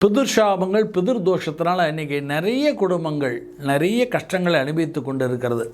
பிதிர் சாபங்கள் பிதிர் தோஷத்தினால் இன்றைக்கி நிறைய குடும்பங்கள் நிறைய கஷ்டங்களை அனுபவித்து கொண்டு இருக்கிறது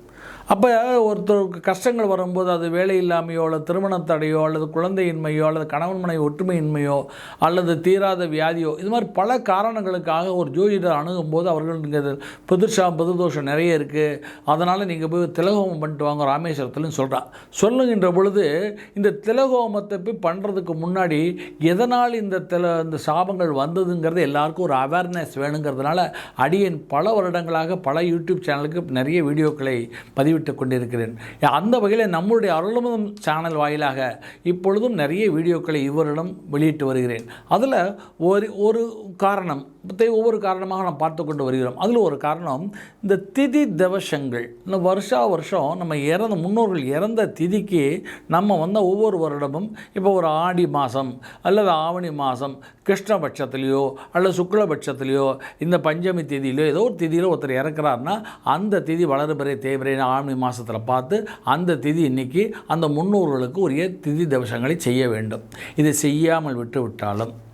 அப்போ ஒருத்தருக்கு கஷ்டங்கள் வரும்போது அது வேலை இல்லாமையோ அல்லது திருமண தடையோ அல்லது குழந்தையின்மையோ அல்லது கணவன் மனைவி ஒற்றுமையின்மையோ அல்லது தீராத வியாதியோ இது மாதிரி பல காரணங்களுக்காக ஒரு ஜோதிடர் அணுகும்போது அவர்கள் நீங்கள் பிதிர்ஷா பிதிர் தோஷம் நிறைய இருக்குது அதனால் நீங்கள் போய் திலகோமம் பண்ணிட்டு வாங்க ராமேஸ்வரத்துலன்னு சொல்கிறான் சொல்லுகின்ற பொழுது இந்த திலகோமத்தை போய் பண்ணுறதுக்கு முன்னாடி எதனால் இந்த தில இந்த சாபங்கள் வந்ததுங்கிறது எல்லாருக்கும் ஒரு அவேர்னஸ் வேணுங்கிறதுனால அடியேன் பல வருடங்களாக பல யூடியூப் சேனலுக்கு நிறைய வீடியோக்களை பதிவிட்டு கொண்டிருக்கிறேன். அந்த வகையில் நம்முடைய அருளமுதம் சேனல் வாயிலாக இப்பொழுதும் நிறைய வீடியோக்களை இவரிடம் வெளியிட்டு வருகிறேன். அதில் ஒரு ஒரு காரணம். ஒவ்வொரு காரணமாக நாம் பார்த்து கொண்டு வருகிறோம். அதில் ஒரு காரணம் இந்த திதி தவசங்கள் இந்த வருஷா வருஷம் நம்ம இறந்த முன்னோர்கள் இறந்த திதிக்கு நம்ம வந்து ஒவ்வொரு வருடமும் இப்போ ஒரு ஆடி மாதம் அல்லது ஆவணி மாதம் கிருஷ்ணபட்சத்துலேயோ அல்லது சுக்லபட்சத்துலேயோ இந்த பஞ்சமி திதியிலோ ஏதோ ஒரு திதியில் ஒருத்தர் இறக்குறாருன்னா அந்த திதி வளர்பிறை தேவரை ஆவணி மாதத்தில் பார்த்து அந்த திதி இன்னைக்கு அந்த முன்னோர்களுக்கு உரிய திதி தவசங்களை செய்ய வேண்டும். இதை செய்யாமல் விட்டு விட்டாலும்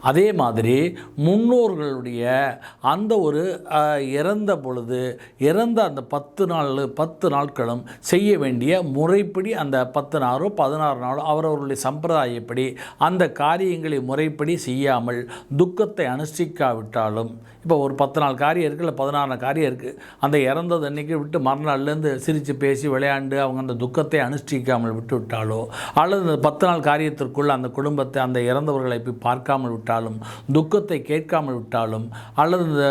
அதே மாதிரி முன்னோர்களுடைய அந்த ஒரு இறந்த பொழுது இறந்த அந்த பத்து நாள் பத்து நாட்களும் செய்ய வேண்டிய முறைப்படி அந்த பத்து நாளோ பதினாறு நாளோ அவரவர்களுடைய சம்பிரதாயப்படி அந்த காரியங்களை முறைப்படி செய்யாமல் துக்கத்தை அனுஷ்டிக்காவிட்டாலும் இப்போ ஒரு பத்து நாள் காரியம் இருக்குது இல்லை பதினாறு காரியம் இருக்குது அந்த இறந்தது அன்றைக்கி விட்டு மறுநாள்லேருந்து சிரித்து பேசி விளையாண்டு அவங்க அந்த துக்கத்தை அனுஷ்டிக்காமல் விட்டு விட்டாலோ அல்லது அந்த பத்து நாள் காரியத்திற்குள்ள அந்த குடும்பத்தை அந்த இறந்தவர்களை போய் பார்க்காமல் விட்டாலும் துக்கத்தை கேட்காமல் விட்டாலும் அல்லது இந்த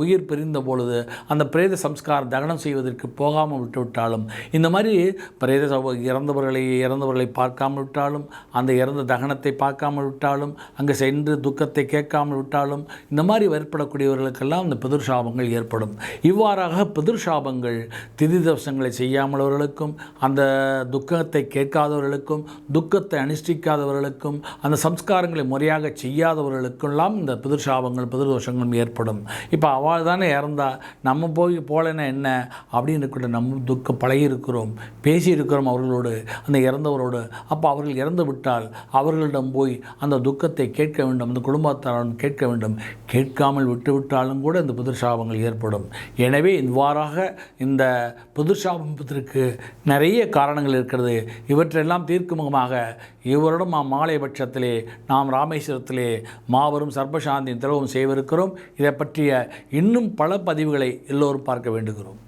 உயிர் பிரிந்த பொழுது அந்த பிரேத சம்ஸ்காரம் தகனம் செய்வதற்கு போகாமல் விட்டு விட்டாலும் இந்த மாதிரி பிரேத இறந்தவர்களை இறந்தவர்களை பார்க்காமல் விட்டாலும் அந்த இறந்த தகனத்தை பார்க்காமல் விட்டாலும் அங்கே சென்று துக்கத்தை கேட்காமல் விட்டாலும் இந்த மாதிரி ஏற்படக்கூடியவர்களுக்கெல்லாம் இந்த பிதிர் சாபங்கள் ஏற்படும். இவ்வாறாக பிதிர் சாபங்கள் திதி தவசங்களை செய்யாமலவர்களுக்கும் அந்த துக்கத்தை கேட்காதவர்களுக்கும் துக்கத்தை அனுஷ்டிக்காதவர்களுக்கும் அந்த சம்ஸ்காரங்களை முறையாக செய்யாதவர்களுக்கெல்லாம் இந்த புதிர்ஷாபங்கள் சாபங்கள் ஏற்படும். இப்போ அவள் தானே இறந்தா நம்ம போய் போகலைன்னா என்ன? அப்படின்னு கூட நம்ம துக்கம் பழகி இருக்கிறோம் அவர்களோடு அந்த இறந்தவரோடு. அப்போ அவர்கள் இறந்து விட்டால் அவர்களிடம் போய் அந்த துக்கத்தை கேட்க வேண்டும் அந்த குடும்பத்தாரிடம் கேட்க வேண்டும். கேட்காமல் விட்டுவிட்டாலும் கூட இந்த புதிர்சாபங்கள் ஏற்படும். எனவே இவ்வாறாக இந்த புதிர்சாபத்திற்கு நிறைய காரணங்கள் இருக்கிறது. இவற்றெல்லாம் தீர்க்கும் முகமாக இவரிடம் மாலை பட்சத்திலே நாம் ராமேஸ்வரத்தில் மாபெரும் சர்பசாந்தி திரவம் செய்விருக்கிறோம் இதை பற்றிய இன்னும் பல பதிவுகளை எல்லோரும் பார்க்க வேண்டுகிறோம்.